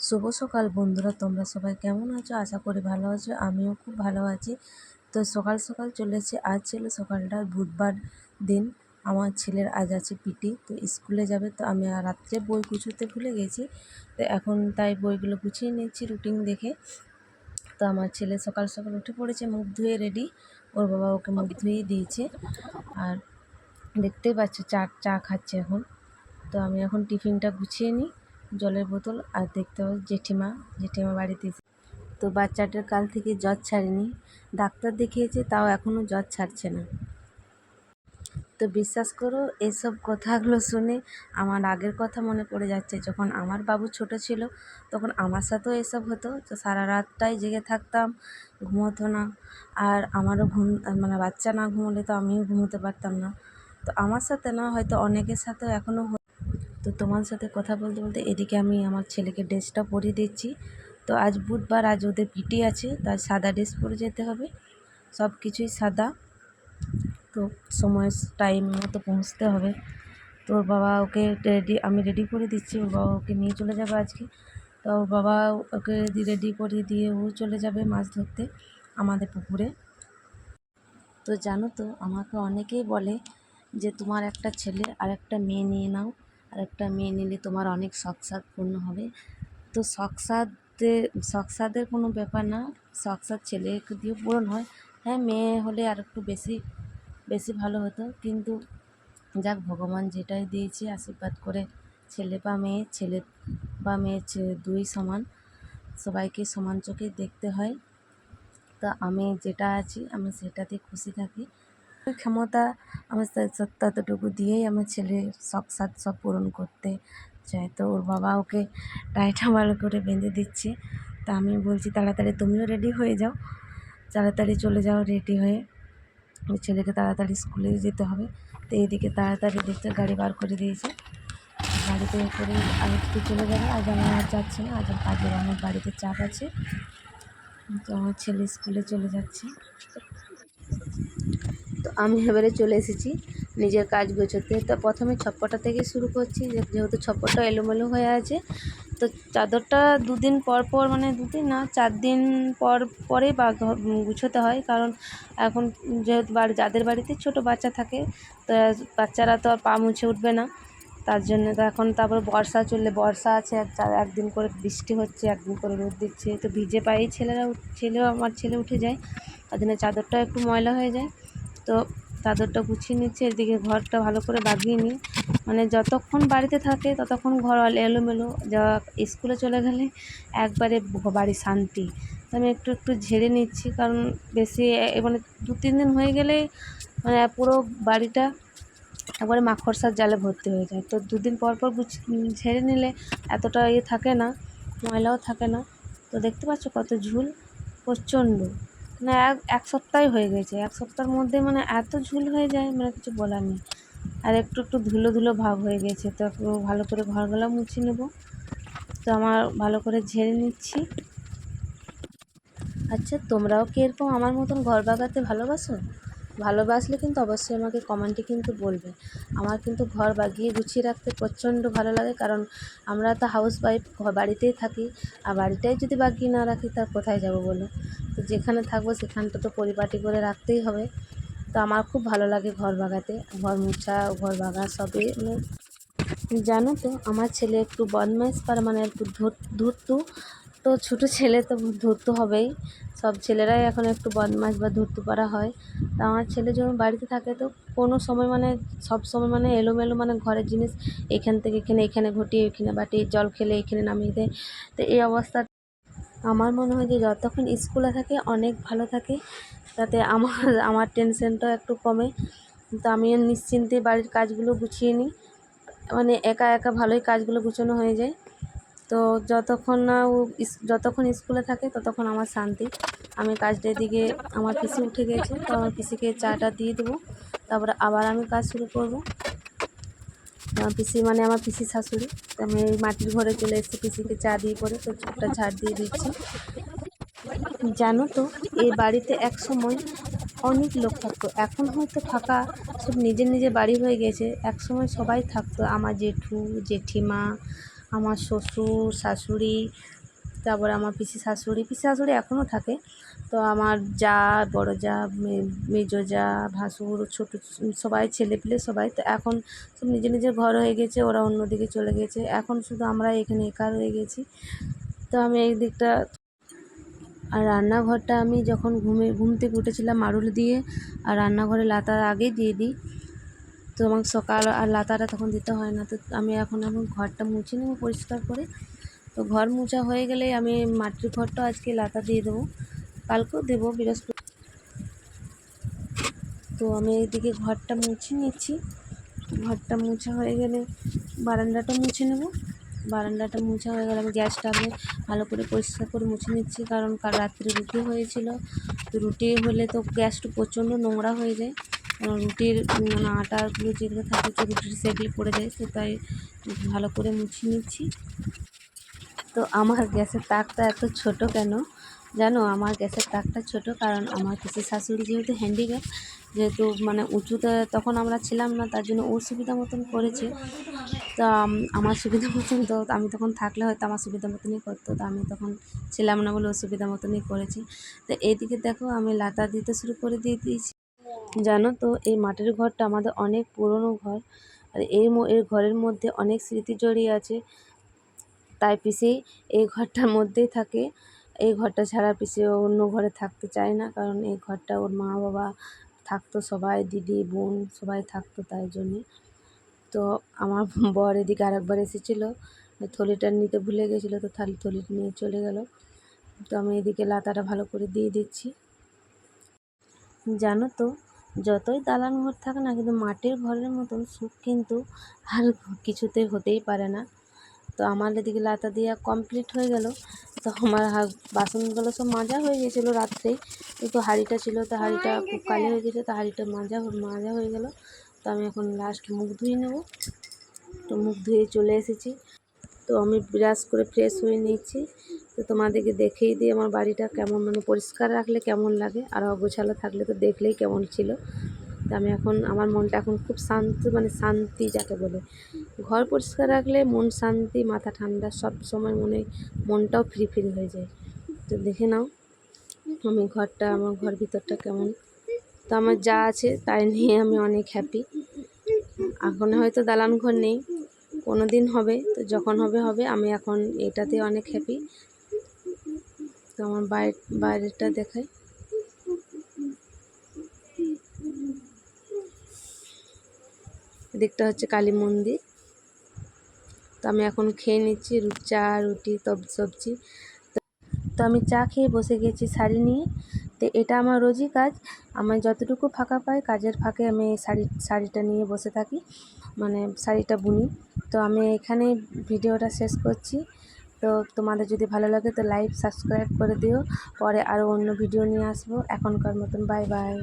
শুভ সকাল বন্ধুরা, তোমরা সবাই কেমন আছো? আশা করি ভালো আছো, আমিও খুব ভালো আছি। তো সকাল সকাল চলে এসেছি, আজ ছিল সকালটা বুধবার দিন। আমার ছেলের আজ আছে পিটি, তো স্কুলে যাবে, তো আমি রাত্রে বই গুছোতে ভুলে গেছি। তো এখন তাই বইগুলো গুছিয়ে নিচ্ছি রুটিন দেখে। তো আমার ছেলে সকাল সকাল উঠে পড়েছে, মুখ ধুয়ে রেডি ওর বাবা ওকে মুখ ধুয়ে দিয়েছে। আর দেখতেই পাচ্ছ, চা চা খাচ্ছে এখন। তো আমি এখন টিফিনটা গুছিয়ে নিই। জলের বোতল আর দেখতে পাবো জেঠিমা জেঠিমা বাড়িতে তো বাচ্চাটার কাল থেকে জ্বর ছাড়েনি। ডাক্তার দেখিয়েছে, তাও এখনও জ্বর ছাড়ছে না। তো বিশ্বাস করো, এসব কথাগুলো শুনে আমার আগের কথা মনে পড়ে যাচ্ছে। যখন আমার বাবু ছোট ছিল, তখন আমার সাথেও এসব হতো। তো সারা রাতটাই জেগে থাকতাম, ঘুমোতো না। আর আমারও ঘুম মানে বাচ্চা না ঘুমোলে তো আমিও ঘুমোতে পারতাম না। তো আমার সাথে না, হয়তো অনেকের সাথেও এখনও তো তোমার সাথে কথা বলতে বলতে এদিকে আমি আমার ছেলেকে ড্রেসটা পরিয়ে দিচ্ছি। তো আজ বুধবার, আজ ওদের পিটি আছে, তাই সাদা ড্রেস পরে যেতে হবে। সব কিছুই সাদা। তো সময় টাইম মতো পৌঁছতে হবে। তো ওর বাবা ওকে রেডি আমি রেডি করে দিচ্ছি। ওর বাবা ওকে নিয়ে চলে যাবে আজকে। তো ওর বাবা ওকে রেডি করে দিয়ে ও চলে যাবে মাছ ধরতে আমাদের পুকুরে। তো জানো তো, আমাকে অনেকেই বলে যে, তোমার একটা ছেলে আর একটা মেয়ে নিয়ে নাও। আর একটা মেয়ে নিলে তোমার অনেক শখ সাদ পূর্ণ হবে। তো শখ সাদে শখ সাদের কোনো ব্যাপার না। শখ সাদ ছেলেকে দিয়ে পূরণ হয়। হ্যাঁ মেয়ে হলে আর একটু বেশি বেশি ভালো হতো। কিন্তু যাক, ভগবান যেটাই দিয়েছে, আশীর্বাদ করে ছেলে বা মেয়ে, ছেলে বা মেয়ে দুই সমান। সবাইকে সমান চোখে দেখতে হয়। তা আমি যেটা আছি, আমি সেটাতে খুশি থাকি। ক্ষমতা আমার ততটুকু দিয়েই আমার ছেলে শখ সাদ সব পূরণ করতে চায়। তো ওর বাবা ওকে টাইটা ভালো করে বেঁধে দিচ্ছে। তা আমি বলছি, তাড়াতাড়ি তুমিও রেডি হয়ে যাও। তাড়াতাড়ি চলে যাও রেডি হয়ে। ওই ছেলেকে তাড়াতাড়ি স্কুলে যেতে হবে। তো এইদিকে তাড়াতাড়ি দেখতে গাড়ি বার করে দিয়েছে। গাড়িতে করে আরেকটু চলে যাবে আজ আমার আর যাচ্ছে না। আজ কাজের আমার বাড়িতে চাপ আছে। তো আমার ছেলে স্কুলে চলে যাচ্ছে। আমি এবারে চলে এসেছি নিজের কাজ গোছাতে। তো প্রথমে ছপ্পরটা থেকে শুরু করছি যেহেতু ছপ্পরটা এলোমেলো হয়ে আছে, তো চাদরটা দুদিন পর পর মানে দুদিন না, চার দিন পর পরে বা গুছোতে হয়। কারণ এখন যেহেতু বাড়ি, যাদের বাড়িতে ছোট বাচ্চা থাকে, তো বাচ্চারা তো আর পা মুছে উঠবে না। তার জন্য তো এখন তারপর বর্ষা চললে, বর্ষা আছে একদিন করে বৃষ্টি হচ্ছে, একদিন করে রোদ দিচ্ছে। তো ভিজে পায়েই ছেলেরা ছেলেও, আমার ছেলে উঠে যায়। তার জন্য চাদরটা একটু ময়লা হয়ে যায়। তো চাদরটা গুছিয়ে নিচ্ছে, এদিকে ঘরটা ভালো করে বাগিয়ে নিই। মানে যতক্ষণ বাড়িতে থাকে ততক্ষণ ঘর এলোমেলো। যা স্কুলে চলে গেলে একবারে বাড়ি শান্তি। তো আমি একটু একটু ঝেড়ে নিচ্ছি কারণ বেশি মানে দু, তিন দিন হয়ে গেলেই মানে পুরো বাড়িটা একবারে মাকড়সার জালে ভর্তি হয়ে যায়। তো দুদিন পর পর ঝেড়ে নিলে এতটা ইয়ে থাকে না, ময়লাও থাকে না। তো দেখতে পাচ্ছ কত ঝুল, প্রচণ্ড। মানে এক এক সপ্তাহই হয়ে গেছে। এক সপ্তাহের মধ্যে মানে এত ঝুল হয়ে যায় মানে কিছু বলার নেই। আর একটু একটু ধুলো ধুলো ভাব হয়ে গেছে, তো একটু ভালো করে ঘরগুলো মুছে নেব। তো আমার ভালো করে ঝেড়ে নিচ্ছি। আচ্ছা তোমরাও কি এরকম আমার মতন ঘর বাগাতে ভালোবাসো? ভালোবাসলে কিন্তু অবশ্যই আমাকে কমেন্টে কিন্তু বলবে। আমার কিন্তু ঘর বাগিয়ে গুছিয়ে রাখতে প্রচণ্ড ভালো লাগে, কারণ আমরা তো হাউস ওয়াইফ বাড়িতেই থাকি। আর বাড়িটাই যদি বাগিয়ে না রাখি, তা কোথায় যাব বলো? তো যেখানে থাকব সেখানটা তো পরিপাটি করে রাখতেই হবে। তো আমার খুব ভালো লাগে ঘর বাগাতে। ঘর মুছা, ঘর বাগা সবই মানে জানো তো, আমার ছেলে একটু বদমাইশ পারে মানে একটু ধূর- ধূর্ত। তো ছোটো ছেলে তো ধূর্ত হবেই। সব ছেলেরাই এখন একটু বদমাইশ বা ধূর্ত পারা হয়। তা আমার ছেলে যখন বাড়িতে থাকে তো কোনো সময় মানে সব সময় মানে এলোমেলো মানে ঘরের জিনিস এখান থেকে এখানে এখানে ঘটিয়ে, এখানে বাটি জল খেলে এখানে নামিয়ে দেয়। তো এই অবস্থা আমার মনে হয় যে যতক্ষণ স্কুলে থাকে, অনেক ভালো থাকে। তাতে আমার আমার টেনশনটাও একটু কমে। তো আমিও নিশ্চিন্তে বাড়ির কাজগুলো গুছিয়ে নিই। মানে একা একা ভালোই কাজগুলো গুছানো হয়ে যায়। তো যতক্ষণ না ও যতক্ষণ স্কুলে থাকে, ততক্ষণ আমার শান্তি। আমি কাজটা এদিকে আমার পিসি উঠে গেছে, তো আমার পিসিকে চাটা দিয়ে দেবো। তারপরে আবার আমি কাজ শুরু করব। আমার পিসি মানে আমার পিসি শাশুড়ি, তো আমি মাটির ঘরে চলে এসেছি, পিসিকে চা দিয়ে পরে তো চুপটা ঝাড় দিয়ে দিচ্ছি। জানো তো, এই বাড়িতে এক সময় অনেক লোক থাকতো, এখন হয়তো ফাঁকা, সব নিজের নিজের বাড়ি হয়ে গেছে, এক সময় সবাই থাকতো, আমার জেঠু, জেঠিমা, আমার শ্বশুর, শাশুড়ি তারপরে আমার পিসি শাশুড়ি পিসি শাশুড়ি এখনও থাকে। তো আমার যা, বড় যা মেজো যা, ভাসুর, ছোটো সবাই ছেলে ছেলেপিলে সবাই, তো এখন সব নিজের নিজের ঘর হয়ে গেছে, ওরা অন্যদিকে চলে গেছে। এখন শুধু আমরা এখানে একা রয়ে গেছি। তো আমি এই দিকটা আর রান্নাঘরটা আমি যখন ঘুমে, ঘুম থেকে উঠেছিলাম মারুল দিয়ে, আর রান্নাঘরে লাতার আগে দিয়ে দিই। তো আমার সকাল আর লাতাটা তখন দিতে হয় না। তো আমি এখন এখন ঘরটা মুছে নেব পরিষ্কার করে। তো ঘর মোছা হয়ে গেলেই আমি মাটির ঘরটা আজকে লাতা দিয়ে দেবো। কালকেও দেবো বৃহস্পতি তো আমি এইদিকে ঘরটা মুছে নিচ্ছি। ঘরটা মোছা হয়ে গেলে বারান্দাটা মুছে নেব। বারান্দাটা মোছা হয়ে গেলে আমি গ্যাসটা আমি ভালো করে পরিষ্কার করে মুছে নিচ্ছি কারণ কাল রাত্রে রুটি হয়েছিল। তো রুটি হলে তো গ্যাসটা প্রচণ্ড নোংরা হয়ে যায়। রুটির মানে আটাগুলো যেগুলো থাকে রুটির সেগুলো পড়ে যায়। তো তাই ভালো করে মুছে নিচ্ছি। তো আমার গ্যাসের তাকটা এত ছোট কেন? জানো, আমার গ্যাসের তাকটা ছোট কারণ আমার পিসি শাশুড়ি যেহেতু হ্যান্ডিক্যাপ যেহেতু মানে উঁচুতে তখন আমরা ছিলাম না, তার জন্য ওর সুবিধা মতন করেছে। তা, আম- আমার সুবিধা মতন তো আমি তখন থাকলে হয়তো আমার সুবিধা মতনই করতো, তো আমি তখন ছিলাম না বলে ওর সুবিধা মতনই করেছি। তো এইদিকে দেখো, আমি লাতা দিতে শুরু করে দিয়ে দিয়েছি। জানো তো, এই মাটির ঘরটা আমাদের অনেক পুরনো ঘর। আর এই এই ঘরের মধ্যে অনেক স্মৃতি জড়িয়ে আছে। তাই পিসি এই ঘরটার মধ্যেই থাকে। এই ঘরটা ছাড়া পিসি অন্য ঘরে থাকতে চায় না, কারণ এই ঘরটা ওর মা বাবা থাকতো সবাই, দিদি, বোন সবাই থাকতো তাই জন্যে। তো আমার বর এদিকে আরেকবার এসেছিল, থলিটা নিতে ভুলে গেছিল, তো থালি, থলি নিয়ে চলে গেল। তো আমি এদিকে লাতাটা ভালো করে দিয়ে দিচ্ছি। জানো তো, যতই দালান ঘর থাকে না কিন্তু মাটির ঘরের মতন সুখ কিন্তু আর কিছুতে হতেই পারে না। তো আমার এদিকে লাতা দেওয়া কমপ্লিট হয়ে গেল। তো আমার বাসনগুলো সব মাজা হয়ে গেছিল রাত্রেই কিন্তু হাঁড়িটা ছিল, তো হাঁড়িটা খুব কালি হয়ে গেছে, তো হাঁড়িটা মাজা মাজা হয়ে গেল। তো আমি এখন লাস্ট মুখ ধুয়ে নেব। তো মুখ ধুয়ে চলে এসেছি। তো আমি ব্রাশ করে ফ্রেশ হয়ে নিচ্ছি তো তোমাদেরকে দেখেই দিই আমার বাড়িটা কেমন মানে পরিষ্কার রাখলে কেমন লাগে, আর অগোছালো থাকলে তো দেখলেই কেমন ছিল। তো আমি এখন, আমার মনটা এখন খুব শান্ত মানে শান্তি যাকে বলে। ঘর পরিষ্কার রাখলে মন শান্তি, মাথা ঠান্ডা, সব সময় মনে, মনটাও ফ্রি ফ্রি হয়ে যায়। তো দেখে নাও, আমি ঘরটা, আমার ঘর ভিতরটা কেমন। তো আমার যা আছে তাই নিয়ে আমি অনেক হ্যাপি এখন হয়তো দালান ঘর নেই কোনো দিন হবে, তো যখন হবে হবে, আমি এখন এটাতে অনেক হ্যাপি তো আমার বাইরে বাইরেটা দেখাই। দিকটা হচ্ছে কালী মন্দির। তো আমি এখন খেয়ে নিচ্ছি চা রুটি সবজি। তো- আমি চা খেয়ে বসে গেছি শাড়ি নিয়ে। তো এটা আমার রোজই কাজ। আমার যতটুকু ফাঁকা পাই কাজের ফাঁকে আমি শাড়ি, শাড়িটা নিয়ে বসে থাকি। মানে শাড়িটা বুনি। তো আমি এখানেই ভিডিওটা শেষ করছি। তো তোমাদের যদি ভালো লাগে তো লাইক, সাবস্ক্রাইব করে দিও। পরে আরও অন্য ভিডিও নিয়ে আসব। এখনকার মতন বাই বাই।